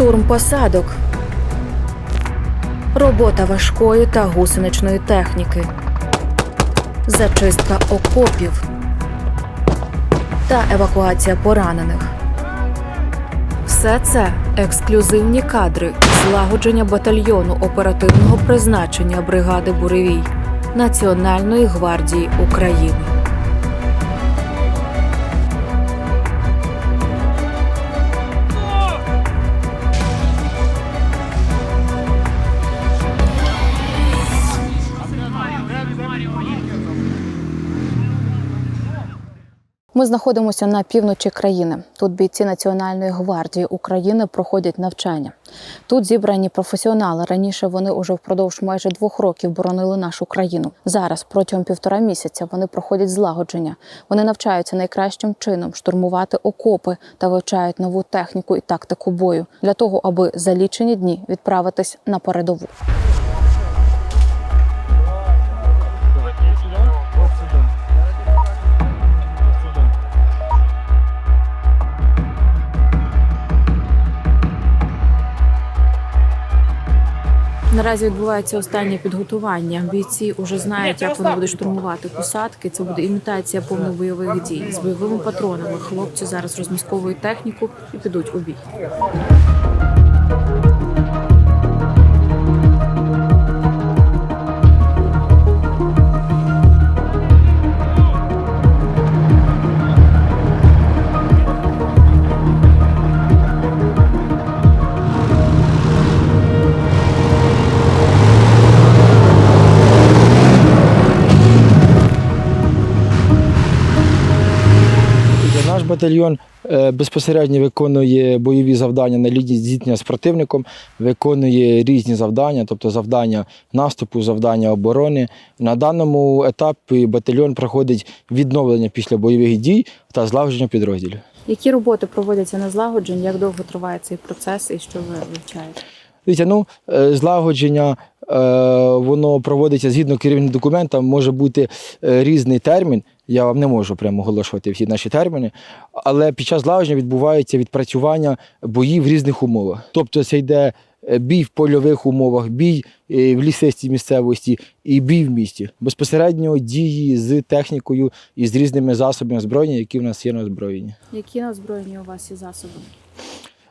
Штурм посадок. Робота важкої та гусеничної техніки. Зачистка окопів та евакуація поранених. Все це ексклюзивні кадри злагодження батальйону оперативного призначення бригади Буревій Національної гвардії України. Ми знаходимося на півночі країни. Тут бійці Національної гвардії України проходять навчання. Тут зібрані професіонали. Раніше вони уже впродовж майже двох років боронили нашу країну. Зараз протягом півтора місяця вони проходять злагодження. Вони навчаються найкращим чином штурмувати окопи та вивчають нову техніку і тактику бою для того, аби за лічені дні відправитись на передову. Наразі відбувається останнє підготування. Бійці вже знають, як вони будуть штурмувати посадки. Це буде імітація повнобойових дій з бойовими патронами. Хлопці зараз розмісковують техніку і підуть у бій. Батальйон е, безпосередньо виконує бойові завдання на лінії зіткнення з противником, виконує різні завдання, тобто завдання наступу, завдання оборони. На даному етапі батальйон проходить відновлення після бойових дій та злагодження підрозділів. Які роботи проводяться на злагоджень? Як довго триває цей процес і що ви вивчаєте? Дивіться, ну, е, злагодження е, воно проводиться згідно керівним документам, може бути різний термін. Я вам не можу прямо оголошувати всі наші терміни, але під час злагодження відбувається відпрацювання боїв в різних умовах. Тобто це йде е, бій в польових умовах, бій е, в лісистій місцевості і бій в місті. Безпосередньо дії з технікою і з різними засобами озброєння, які в нас є на озброєнні. Які на озброєнні у вас є засоби?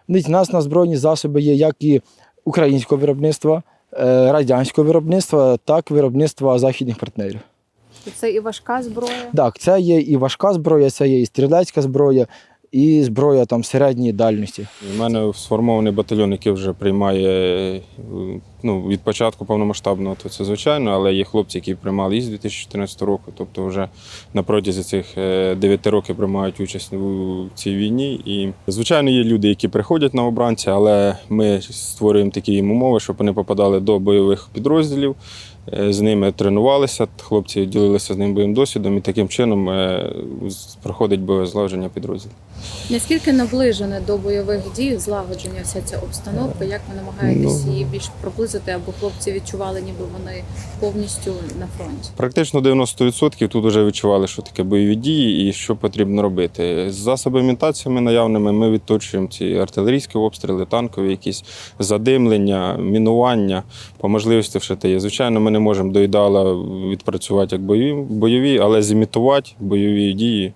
У нас на збройні засоби є як і українського виробництва, е, радянського виробництва, так і виробництва західних партнерів. Це і важка зброя. Так, це є і важка зброя, це є і стрілецька зброя, і зброя там середньої дальності. У мене сформований батальйон, який вже приймає е, ну, від початку повномасштабного, то це звичайно, але є хлопці, які приймали із 2014 року, тобто вже на протязі цих 9 років приймають участь у цій війні. І, звичайно, є люди, які приходять на обранця, але ми створюємо такі їм умови, щоб вони попадали до бойових підрозділів. Е, З ними тренувалися, хлопці ділилися з ним бойовим досвідом, і таким чином е, проходить бойове злагодження підрозділів. Наскільки наближене до бойових дій злагодження вся ця обстановка? Як ви намагаєтесь Ну. її більш приблизити, аби хлопці відчували, ніби вони повністю на фронті? Практично 90% тут вже відчували, що таке бойові дії і що потрібно робити. З засобами імітаціями наявними ми відточуємо ці артилерійські обстріли, танкові, якісь задимлення, мінування, по можливості те є. Звичайно, ми не можемо до ідеала відпрацювати як бойові, бойові, але зімітувати бойові дії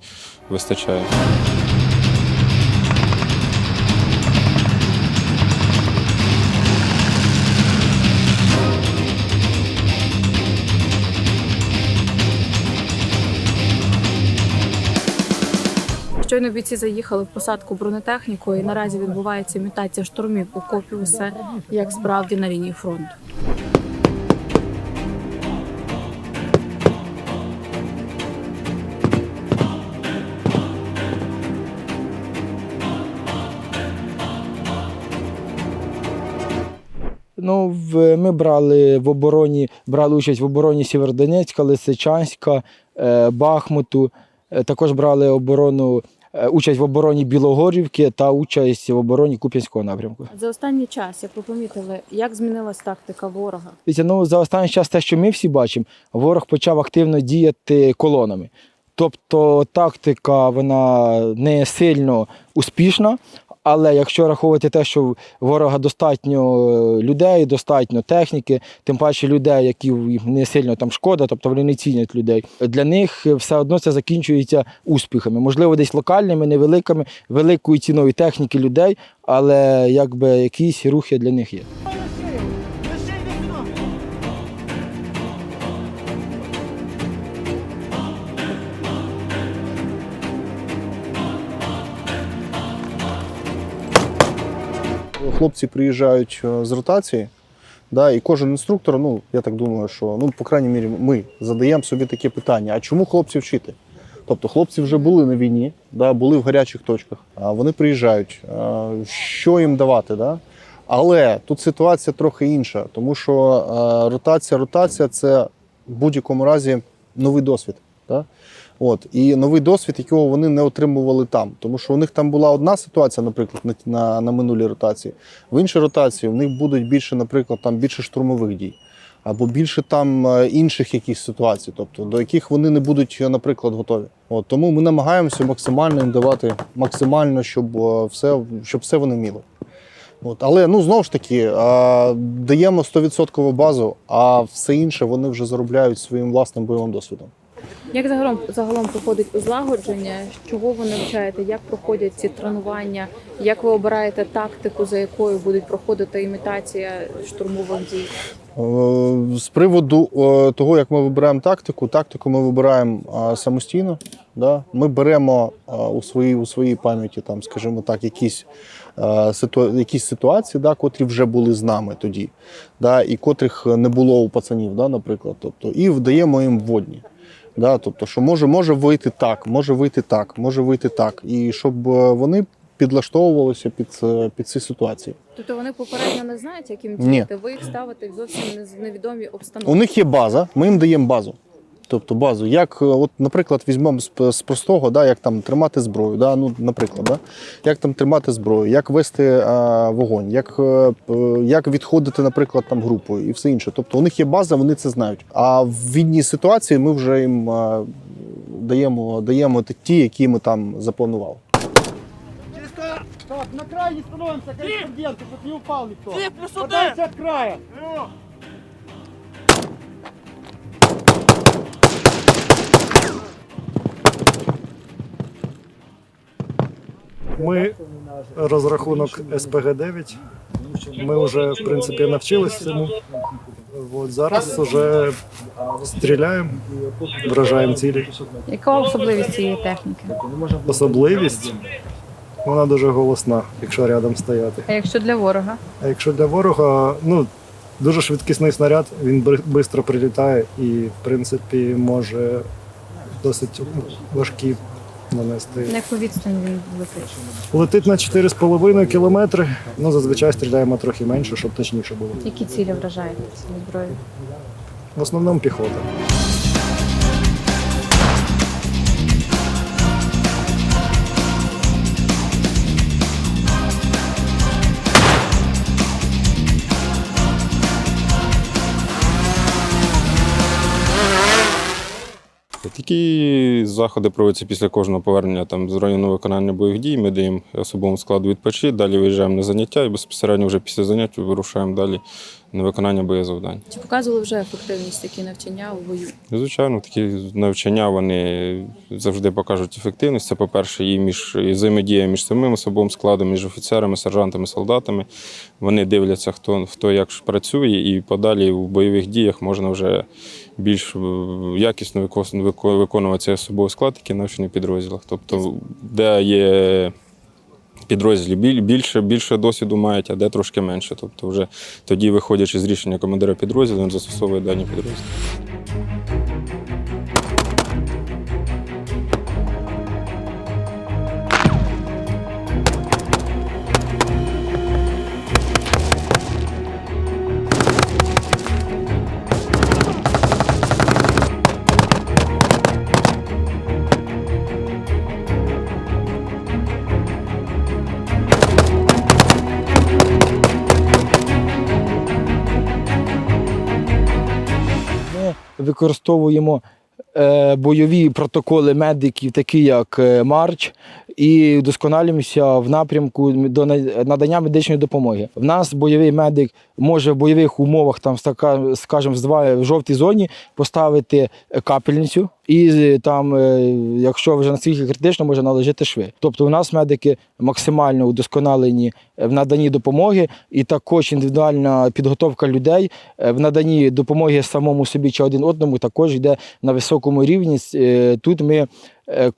вистачає. Щойно бійці заїхали в посадку бронетехніку, і наразі відбувається імітація штурмів окопів. Усе як справді на лінії фронту. Ну, в, ми брали в обороні, брали участь в обороні Сєвєродонецька, Лисичанська, е, Бахмуту. Е, також брали оборону, участь в обороні Білогорівки та участь в обороні Куп'янського напрямку. За останній час, як ви помітили, як змінилась тактика ворога? Дивіться, ну, за останній час те, що ми всі бачимо, ворог почав активно діяти колонами. Тобто тактика вона не сильно успішна, Але якщо рахувати те, що ворога достатньо е, людей, достатньо техніки, тим паче людей, які не сильно там шкода, тобто вони не цінять людей. Для них е, все одно це закінчується успіхами. Можливо, десь локальними, невеликими, великою ціною техніки людей, але якби якісь рухи для них є. Хлопці приїжджають е, з ротації, да, і кожен інструктор, ну я так думаю, що ну, по крайній мірі, ми задаємо собі таке питання: а чому хлопців вчити? Тобто хлопці вже були на війні, да, були в гарячих точках, а вони приїжджають. а, Що їм давати? Да? Але тут ситуація трохи інша, тому що е, ротація, ротація це в будь-якому разі новий досвід. Да? От, і новий досвід, якого вони не отримували там. Тому що у них там була одна ситуація, наприклад, на, на, на минулій ротації. В іншій ротації в них будуть більше, наприклад, там більше штурмових дій. Або більше там е, інших якихось ситуацій, тобто до яких вони не будуть, е, наприклад, готові. От тому ми намагаємося максимально їм давати максимально, щоб е, все, щоб все вони вміли. От, але ну знову ж таки е, даємо 100% базу, а все інше вони вже заробляють своїм власним бойовим досвідом. Як загалом загалом проходить узлагодження? Чого ви навчаєте? Як проходять ці тренування? Як ви обираєте тактику, за якою будуть проходити імітація штурмових дій? Е, З приводу е, того, як ми вибираємо тактику, тактику ми вибираємо е, самостійно. Да? Ми беремо у своїй, у своїй пам'яті, там, скажімо так, якісь, якісь ситуації, да, котрі вже були з нами тоді, да, і котрих не було у пацанів, да, наприклад. Тобто, і вдаємо їм вводні. Да, тобто, що може, може вийти так, може вийти так, може вийти так. І щоб е, вони підлаштовувалися під, е, під ці ситуації. Тобто вони попередньо не знають, яким діяти. Ви їх ставите в зовсім в невідомі обстановки. У них є база, ми їм даємо базу. Тобто базу, як, е, от, наприклад, візьмемо з, з простого, да, як там тримати зброю, да, ну, наприклад, да, як там тримати зброю, як вести а, вогонь, як, е, як відходити, наприклад, там групою і все інше. Тобто у них є база, вони це знають. А в війній ситуації ми вже їм а, даємо, даємо ті, які ми там запланували. Так, на становимся, корреспонденты, чтобы не упал никто. Подальше от края. Ми розрахунок СПГ-9. Ми вже в принципі навчились цьому. От зараз вже стріляємо, вражаємо цілі. Яка особливість цієї техніки? Особливість вона дуже голосна, якщо рядом стояти. А якщо для ворога? А якщо для ворога, ну дуже швидкісний снаряд, він швидко прилітає і, в принципі, може досить важкі нанести. На яку відстань він летить? Летить на 4,5 кілометри. Ну, зазвичай стріляємо трохи менше, щоб точніше було. Які цілі вражаєте цією зброєю? В основному піхота. Такі заходи проводяться після кожного повернення там, з району виконання бойових дій. Ми даємо особовому складу відпочити, далі виїжджаємо на заняття і безпосередньо вже після занять вирушаємо далі на виконання боєзавдань. Чи показували вже ефективність такі навчання у бою? Звичайно, такі навчання вони завжди покажуть ефективність. Це, по-перше, і між і взаємодія між самим особовим складом, між офіцерами, сержантами, солдатами. Вони дивляться, хто, хто як працює, і подалі в бойових діях можна вже більш е, якісно виконувати цей особовий склад, який навчений в підрозділах. Тобто, де є підрозділі біль- більше, більше досвіду мають, а де трошки менше. Тобто, вже тоді, виходячи з рішення командира підрозділу, він застосовує дані підрозділи. Використовуємо бойові протоколи медиків, такі як е, Марч, і вдосконалюємося в напрямку до надання медичної допомоги. В нас бойовий медик може в бойових умовах, там, скажімо, в жовтій зоні поставити е, капельницю. І е, там, е, якщо вже настільки критично, може наложити шви. Тобто, у нас медики максимально удосконалені в наданні допомоги, і також індивідуальна підготовка людей е, в наданні допомоги самому собі чи один одному також йде на високому рівні. Е, Тут ми е,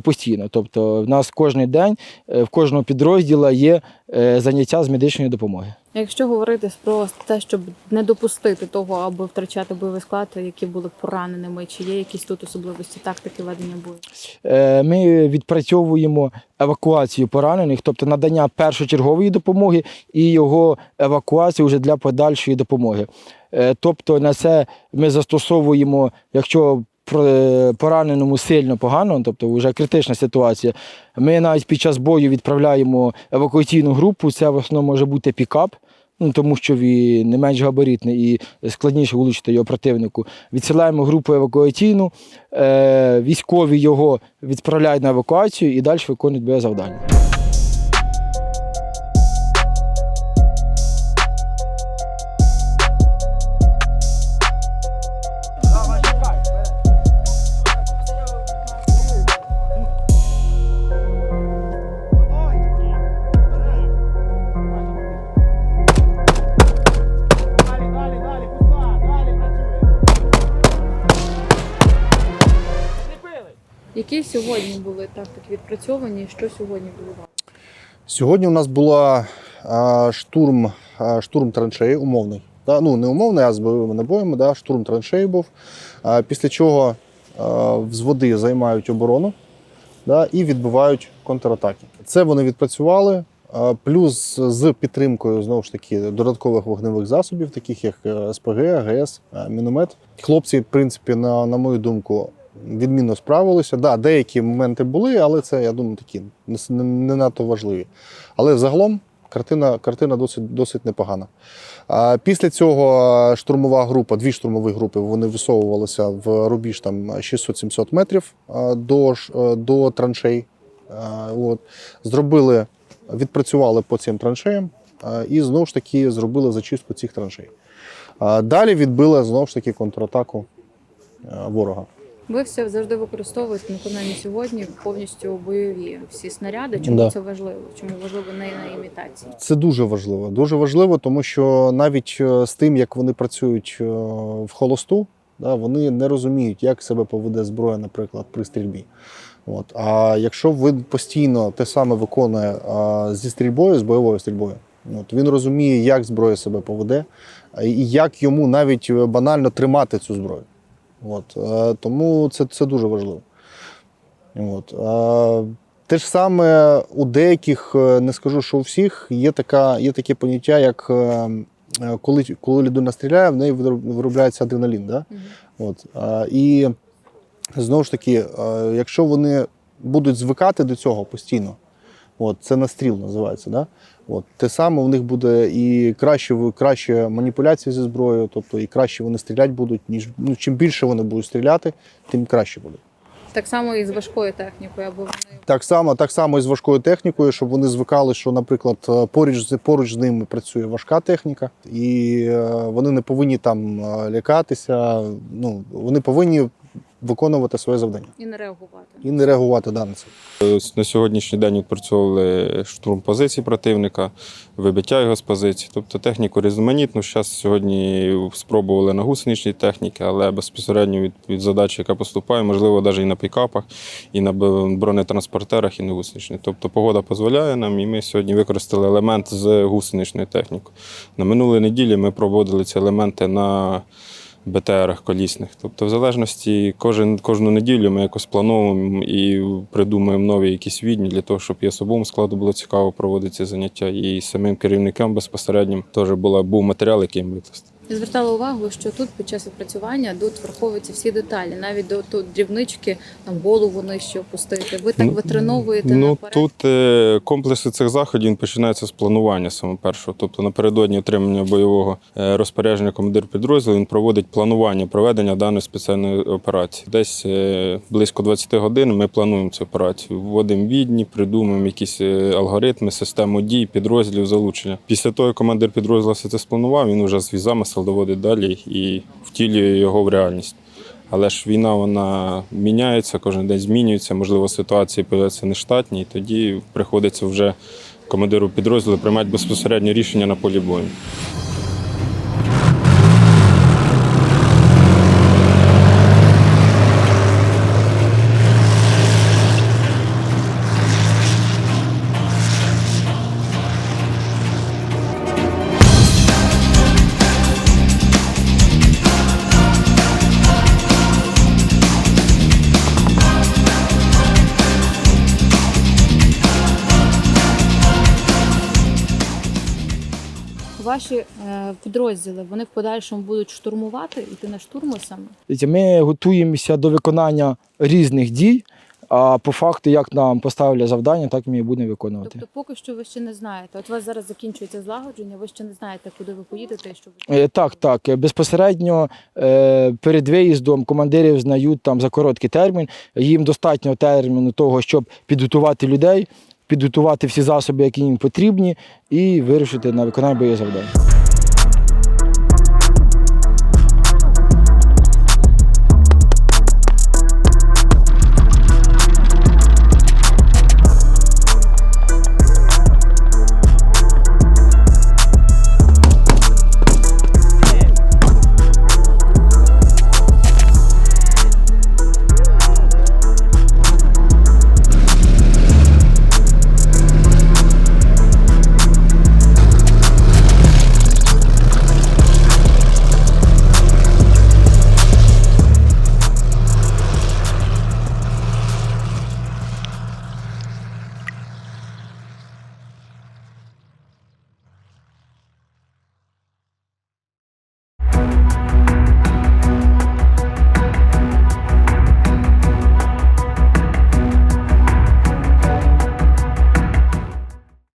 постійно. Тобто, в нас кожен день е, в кожного підрозділу є е, заняття з медичної допомоги. Якщо говорити про те, щоб не допустити того, аби втрачати бойовий склад, які були пораненими, чи є якісь тут особливості тактики ведення бою? Ми відпрацьовуємо евакуацію поранених, тобто надання першочергової допомоги і його евакуацію вже для подальшої допомоги. Тобто на це ми застосовуємо, якщо пораненому сильно погано, тобто вже критична ситуація. Ми навіть під час бою відправляємо евакуаційну групу. Це в основному може бути пікап. Ну, тому що він не менш габаритний і складніше влучити його противнику. Відсилаємо групу евакуаційну, е, військові його відправляють на евакуацію і далі виконують бойове завдання. Тактики відпрацьовані? Що сьогодні було? Сьогодні у нас була штурм, штурм траншеї умовний. Да? Ну, не умовний, а з бойовими набоями. Да? Штурм траншеї був. Після чого взводи займають оборону да? і відбивають контратаки. Це вони відпрацювали. Плюс з підтримкою знову ж таки додаткових вогневих засобів, таких як е, СПГ, АГС, е, міномет. Хлопці, в принципі, на, на мою думку, відмінно справилися. Да, деякі моменти були, але це, я думаю, такі не, не, надто важливі. Але загалом картина, картина досить, досить непогана. А після цього штурмова група, дві штурмові групи, вони висовувалися в рубіж там 600-700 метрів до, е, до траншей. От. Зробили, відпрацювали по цим траншеям і знову ж таки зробили зачистку цих траншей. Далі відбили знову ж таки контратаку е, ворога. Ви все завжди використовуєте, ну принаймні сьогодні повністю бойові всі снаряди. Чому Да. це важливо? Чому важливо не на імітації? Це дуже важливо. Дуже важливо, тому що навіть е, з тим, як вони працюють е, в холосту, да, вони не розуміють, як себе поведе зброя, наприклад, при стрільбі. От. А якщо він постійно те саме виконує а, зі стрільбою, з бойовою стрільбою, от, він розуміє, як зброя себе поведе, і як йому навіть е, банально тримати цю зброю. От. Е, Тому це, це дуже важливо. От. Е, Те ж саме у деяких, е, не скажу, що у всіх, є, така, є таке поняття, як коли, коли людина стріляє, в неї вироб- виробляється адреналін. Да? От. І знову ж таки, якщо вони будуть звикати до цього постійно, от, це настріл називається. Да? От, те саме у них буде і краще, краще маніпуляції зі зброєю, тобто і краще вони стріляти будуть, ніж ну, чим більше вони будуть стріляти, тим краще буде. Так само і з важкою технікою, або вони Так само, так само і з важкою технікою, щоб вони звикали, що, наприклад, е, поруч, поруч з ними працює важка техніка, і е, вони не повинні там е, лякатися. Ну, вони повинні виконувати своє завдання і не реагувати. і не реагувати да, на це. На сьогоднішній день відпрацьовували штурм позицій противника, вибиття його з позицій. Тобто техніку різноманітну. Зараз сьогодні спробували на гусеничній техніці, але безпосередньо від, від задачі, яка поступає, можливо, навіть і на пікапах, і на бронетранспортерах, і на гусеничній. Тобто погода дозволяє нам, і ми сьогодні використали елемент з гусеничної техніки. На минулій неділі ми проводили ці елементи на БТРах колісних. Тобто, в залежності кожен, кожну неділю ми якось плануємо і придумуємо нові якісь відні для того, щоб і особовому складу було цікаво проводити ці заняття, і самим керівникам безпосереднім теж була, був матеріал, який ми викласти. Я звертала увагу, що тут під час відпрацювання тут враховуються всі деталі, навіть до тут дрібнички, там голову нижче опустити. Ви так Ну, витреновуєте Ну наперед? тут е, комплекси цих заходів починається з планування саме першого. Тобто напередодні отримання бойового е, розпорядження командир підрозділу він проводить планування проведення даної спеціальної операції. Десь е, близько 20 годин ми плануємо цю операцію. Вводимо відні, придумуємо якісь е, алгоритми, систему дій, підрозділів залучення. Після того, як командир підрозділу все це спланував, він вже свій замисел доводить далі і втілює його в реальність. Але ж війна вона міняється, кожен день змінюється, можливо, ситуації появляються нештатні, і тоді приходиться вже командиру підрозділу приймати безпосередньо рішення на полі бою. Ваші е, підрозділи вони в подальшому будуть штурмувати, іти на штурми саме. Ми готуємося до виконання різних дій, а по факту, як нам поставили завдання, так ми і будемо виконувати. Тобто, поки що ви ще не знаєте. От у вас зараз закінчується злагодження, ви ще не знаєте, куди ви поїдете і що ви Е, Так, так. Е, Безпосередньо перед виїздом командирів знають там за короткий термін. Їм достатньо терміну того, щоб підготувати людей, підготувати всі засоби, які їм потрібні, і вирушити на виконання бойових завдань.